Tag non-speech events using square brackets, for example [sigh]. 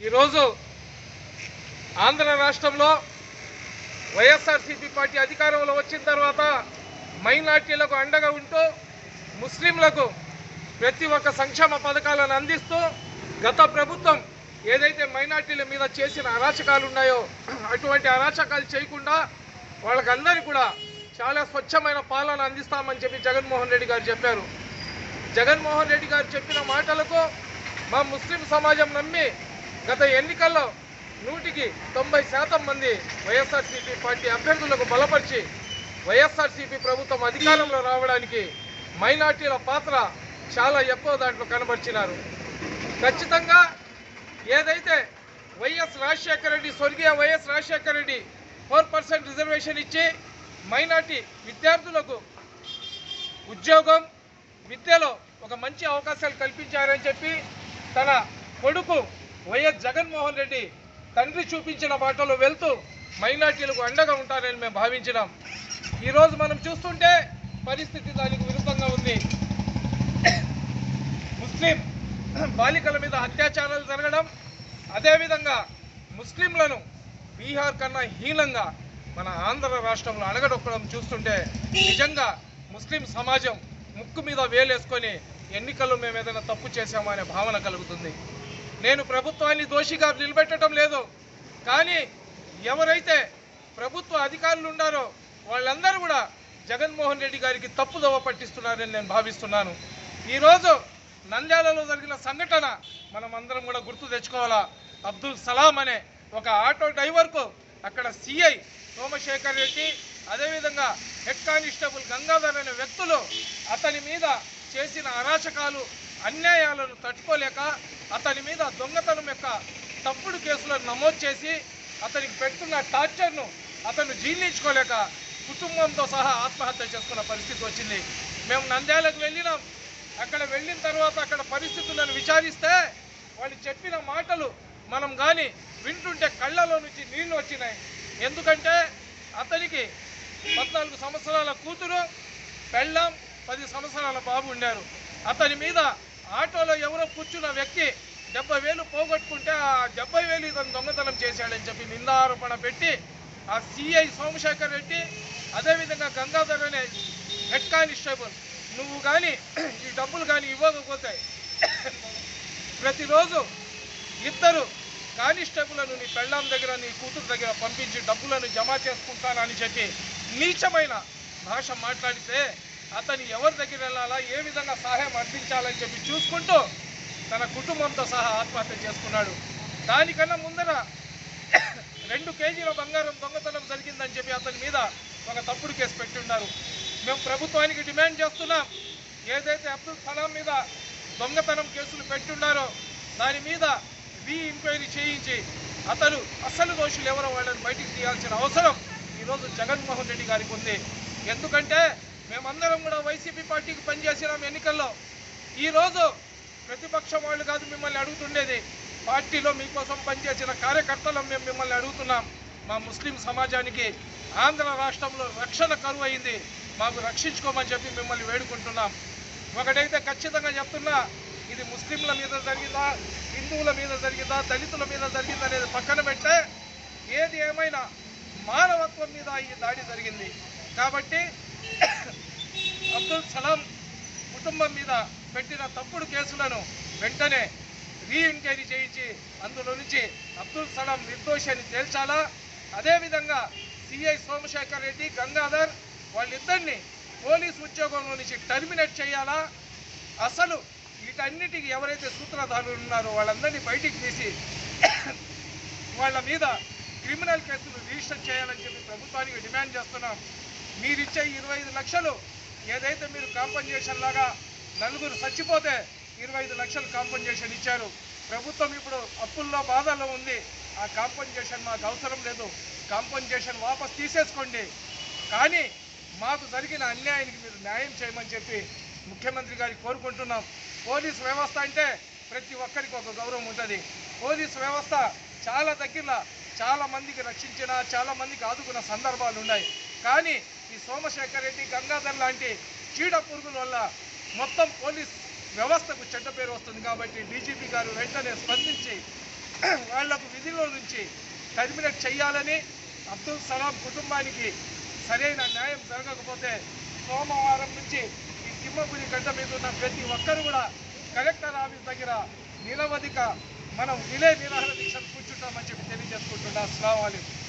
ఈరోజు ఆంధ్ర రాష్ట్రంలో వైఎస్ఆర్సీపీ పార్టీ అధికారంలో వచ్చిన తర్వాత మైనార్టీలకు అండగా ఉంటూ ముస్లింలకు ప్రతి ఒక్క సంక్షేమ పథకాలను అందిస్తూ గత ప్రభుత్వం ఏదైతే మైనార్టీల మీద చేసిన అరాచకాలు ఉన్నాయో అటువంటి అరాచకాలు చేయకుండా వాళ్ళకందరూ కూడా చాలా స్వచ్ఛమైన పాలన అందిస్తామని చెప్పి జగన్మోహన్ రెడ్డి గారు చెప్పారు. జగన్మోహన్ రెడ్డి గారు చెప్పిన మాటలకు మా ముస్లిం సమాజం నమ్మి గత ఎన్నికల్లో నూటికి తొంభై శాతం మంది వైఎస్ఆర్సీపీ పార్టీ అభ్యర్థులకు బలపరిచి వైఎస్ఆర్సీపీ ప్రభుత్వం అధికారంలో రావడానికి మైనార్టీల పాత్ర చాలా ఎక్కువ దాంట్లో కనబరిచినారు. ఖచ్చితంగా ఏదైతే వైఎస్ రాజశేఖర రెడ్డి స్వర్గీయ YS Rajasekhara Reddy four percent reservation ఇచ్చి మైనార్టీ విద్యార్థులకు ఉద్యోగం విద్యలో ఒక మంచి అవకాశాలు కల్పించారని చెప్పి తన కొడుకు వైఎస్ జగన్మోహన్ రెడ్డి తండ్రి చూపించిన బాటలో వెళ్తూ మైనార్టీలకు అండగా ఉంటారని మేము భావించినాం. ఈరోజు మనం చూస్తుంటే పరిస్థితి దానికి విరుద్ధంగా ఉంది. ముస్లిం బాలికల మీద అత్యాచారాలు జరగడం అదేవిధంగా ముస్లింలను బీహార్ కన్నా హీనంగా మన ఆంధ్ర రాష్ట్రంలో అణగడొక్కడం చూస్తుంటే నిజంగా ముస్లిం సమాజం ముక్కు మీద వేలేసుకొని ఎన్నికల్లో మేము ఏదైనా తప్పు చేశామా అనే భావన కలుగుతుంది. నేను ప్రభుత్వాన్ని దోషిగా నిలబెట్టడం లేదు. కానీ ఎవరైతే ప్రభుత్వ అధికారులు ఉన్నారో వాళ్ళందరూ కూడా జగన్మోహన్ రెడ్డి గారికి తప్పుదోవ పట్టిస్తున్నారని నేను భావిస్తున్నాను. ఈరోజు నంద్యాలలో జరిగిన సంఘటన మనం అందరం కూడా గుర్తు తెచ్చుకోవాలా? అబ్దుల్ సలాం అనే ఒక ఆటో డ్రైవర్కు అక్కడ సిఐ సోమశేఖర్ రెడ్డి అదేవిధంగా హెడ్ కానిస్టేబుల్ గంగాధర్ అనే వ్యక్తులు అతని మీద చేసిన అరాచకాలు అన్యాయాలను తట్టుకోలేక అతని మీద దొంగతనం యొక్క తప్పుడు కేసులను నమోదు చేసి అతనికి పెడుతున్న టార్చర్ను అతను జీర్ణించుకోలేక కుటుంబంతో సహా ఆత్మహత్య చేసుకున్న పరిస్థితి వచ్చింది. మేము నంద్యాలకు వెళ్ళినాం. అక్కడ వెళ్ళిన తర్వాత అక్కడ పరిస్థితులను విచారిస్తే వాళ్ళు చెప్పిన మాటలు మనం కానీ వింటుంటే కళ్ళలో నుంచి నీళ్ళు వచ్చినాయి. ఎందుకంటే అతనికి పద్నాలుగు సంవత్సరాల కూతురు పెళ్ళాం పది సంవత్సరాల బాబు ఉండారు. అతని మీద ఆటోలో ఎవరో కూర్చున్న వ్యక్తి డెబ్బై వేలు పోగొట్టుకుంటే ఆ డెబ్బై వేలు ఇతను దొంగతనం చేశాడని చెప్పి నిందారోపణ పెట్టి ఆ సిఐ సోమశేఖర్ రెడ్డి అదేవిధంగా గంగాధర్ అనే హెడ్ కానిస్టేబుల్ నువ్వు కానీ ఈ డబ్బులు కానీ ఇవ్వకపోతే ప్రతిరోజు ఇద్దరు కానిస్టేబుల్ను నీ పెళ్ళాం దగ్గర నీ కూతురు దగ్గర పంపించి డబ్బులను జమ చేసుకుంటానని చెప్పి నీచమైన భాష మాట్లాడితే అతను ఎవరి దగ్గర వెళ్ళాలా ఏ విధంగా సహాయం అందించాలని చెప్పి చూసుకుంటూ తన కుటుంబంతో సహా ఆత్మహత్య చేసుకున్నాడు. దానికన్నా ముందర రెండు కేజీల బంగారం దొంగతనం జరిగిందని చెప్పి అతని మీద ఒక తప్పుడు కేసు పెట్టున్నారు మేము ప్రభుత్వానికి డిమాండ్ చేస్తున్నాం ఏదైతే అబ్దుల్ కలాం మీద దొంగతనం కేసులు పెట్టున్నారో దాని మీద రీ ఎంక్వైరీ చేయించి అతను అసలు దోషులు ఎవరో వాళ్ళని బయటికి తీయాల్సిన అవసరం ఈరోజు జగన్మోహన్ రెడ్డి గారికి ఉంది. ఎందుకంటే మేమందరం కూడా వైసీపీ పార్టీకి పనిచేసినాం ఎన్నికల్లో. ఈరోజు ప్రతిపక్షం వాళ్ళు కాదు మిమ్మల్ని అడుగుతుండేది పార్టీలో మీకోసం పనిచేసిన కార్యకర్తలు మేము మిమ్మల్ని అడుగుతున్నాం. మా ముస్లిం సమాజానికి ఆంధ్ర రాష్ట్రంలో రక్షణ కరువు అయింది మాకు రక్షించుకోమని చెప్పి మిమ్మల్ని వేడుకుంటున్నాం. ఒకటైతే ఖచ్చితంగా చెప్తున్నా ఇది ముస్లింల మీద జరిగిందా హిందువుల మీద జరిగిందా దళితుల మీద జరిగిందా అనేది పక్కన పెట్టే ఏది ఏమైనా మానవత్వం మీద ఈ దాడి జరిగింది. కాబట్టి అబ్దుల్ సలాం కుటుంబం మీద పెట్టిన తప్పుడు కేసులను వెంటనే రీఎంక్వైరీ చేయించి అందులో నుంచి అబ్దుల్ సలాం నిర్దోషి అని తేల్చాలా అదేవిధంగా సిఐ సోమశేఖర్ రెడ్డి గంగాధర్ వాళ్ళిద్దరిని పోలీస్ ఉద్యోగంలో నుంచి టర్మినేట్ చేయాలా? అసలు వీటన్నిటికి ఎవరైతే సూత్రధారులు ఉన్నారో వాళ్ళందరినీ బయటికి తీసి వాళ్ళ మీద క్రిమినల్ కేసులు రిజిస్టర్ చేయాలని చెప్పి ప్రభుత్వానికి డిమాండ్ చేస్తున్నాం. మీరిచ్చే ఇరవై ఐదు లక్షలు ఏదైతే మీరు కాంపన్సేషన్ లాగా నలుగురు చచ్చిపోతే ఇరవై ఐదు లక్షలు కాంపన్సేషన్ ఇచ్చారు. ప్రభుత్వం ఇప్పుడు అప్పుల్లో బాధల్లో ఉంది. ఆ కాంపన్సేషన్ మాకు అవసరం లేదు. కాంపన్సేషన్ వాపస్ తీసేసుకోండి. కానీ మాకు జరిగిన అన్యాయానికి మీరు న్యాయం చేయమని చెప్పి ముఖ్యమంత్రి గారికి కోరుకుంటున్నాం. పోలీస్ వ్యవస్థ అంటే ప్రతి ఒక్కరికి ఒక గౌరవం ఉంటుంది. పోలీస్ వ్యవస్థ చాలా దగ్గర చాలా మందికి రక్షించిన చాలా మందికి ఆదుకున్న సందర్భాలు ఉన్నాయి. కానీ ఈ సోమశేఖర్ రెడ్డి గంగాధర్ లాంటి చీడ పురుగుల వల్ల మొత్తం పోలీస్ వ్యవస్థకు చెడ్డ పేరు వస్తుంది కాబట్టి డీజీపీ గారు వెంటనే స్పందించి [clears throat] వాళ్ళకు విధిలో నుంచి టర్మినేట్ చేయాలని అబ్దుల్ సలాం కుటుంబానికి సరైన న్యాయం జరగకపోతే సోమవారం నుంచి ఈ తిమ్మగురి గడ్డ మీద ఉన్న ప్రతి ఒక్కరు కూడా కలెక్టర్ ఆఫీస్ దగ్గర నిరవధిక మనం నిలే నిరాహార దీక్షలు కూర్చుంటామని చెప్పి తెలియజేసుకుంటున్నా. అస్సలం